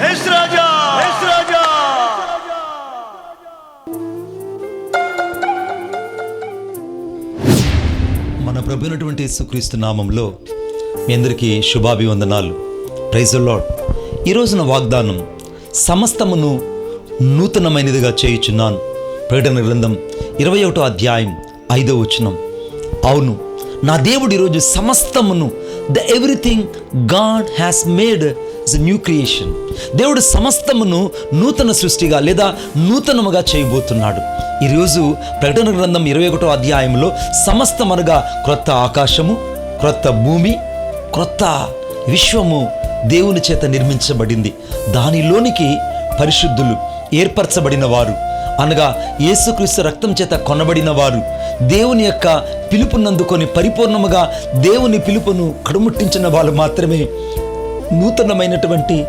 మన ప్రభు అయినటువంటి నామంలో మీ అందరికీ శుభాభివందనాలు. ప్రైజ్ లాడ్ ఈరోజున వాగ్దానం సమస్తమును నూతనమైనదిగా చేయుచున్నాను. ప్రకటన గ్రంథం ఇరవై ఒకటో అధ్యాయం ఐదో వచనం. అవును నా దేవుడు ఈరోజు సమస్తమును the everything God has made is new creation దేవుడు సమస్తమును నూతన సృష్టిగా లేదా నూతనముగా చేయబోతున్నాడు. ఈరోజు ప్రకటన గ్రంథం ఇరవై ఒకటో అధ్యాయంలో సమస్తమనగా క్రొత్త ఆకాశము క్రొత్త భూమి క్రొత్త విశ్వము దేవుని చేత నిర్మించబడింది. దానిలోనికి పరిశుద్ధులు ఏర్పరచబడిన వారు. అనగా యేసుక్రీస్తు రక్తం చేత కొనబడిన వారు దేవుని యొక్క పిలుపునందుకొని పరిపూర్ణముగా దేవుని పిలుపును కడుముట్టించిన వాళ్ళు మాత్రమే నూతనమైనటువంటి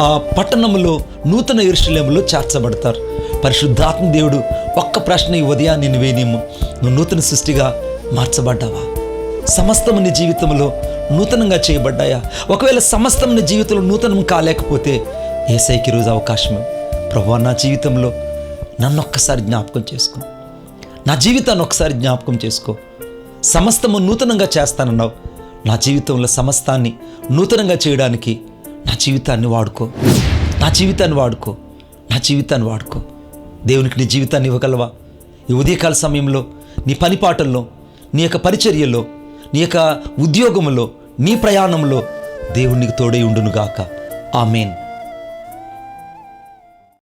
ఆ పట్టణంలో నూతన ఇరుషులేములో చేర్చబడతారు. పరిశుద్ధాత్మ దేవుడు ఒక్క ప్రశ్న ఈ ఉదయాన్ని నువ్వేనేమో? నువ్వు నూతన సృష్టిగా మార్చబడ్డావా? సమస్తం నీ జీవితంలో నూతనంగా చేయబడ్డాయా? ఒకవేళ సమస్తం నీ జీవితంలో నూతనం కాలేకపోతే ఏసైకి రోజు అవకాశం. ప్రభు నా జీవితంలో నన్ను ఒక్కసారి జ్ఞాపకం చేసుకో. నా జీవితాన్ని ఒకసారి జ్ఞాపకం చేసుకో. సమస్తము నూతనంగా చేస్తానన్నావు. నా జీవితంలో సమస్తాన్ని నూతనంగా చేయడానికి నా జీవితాన్ని వాడుకో. నా జీవితాన్ని వాడుకో. నా జీవితాన్ని వాడుకో. దేవునికి నీ జీవితాన్ని ఇవ్వగలవా? ఈ ఉదయకాల సమయంలో నీ పనిపాటల్లో నీ యొక్క పరిచర్యలో నీ యొక్క ఉద్యోగంలో నీ ప్రయాణంలో దేవునికి తోడై ఉండునుగాక. ఆమెన్.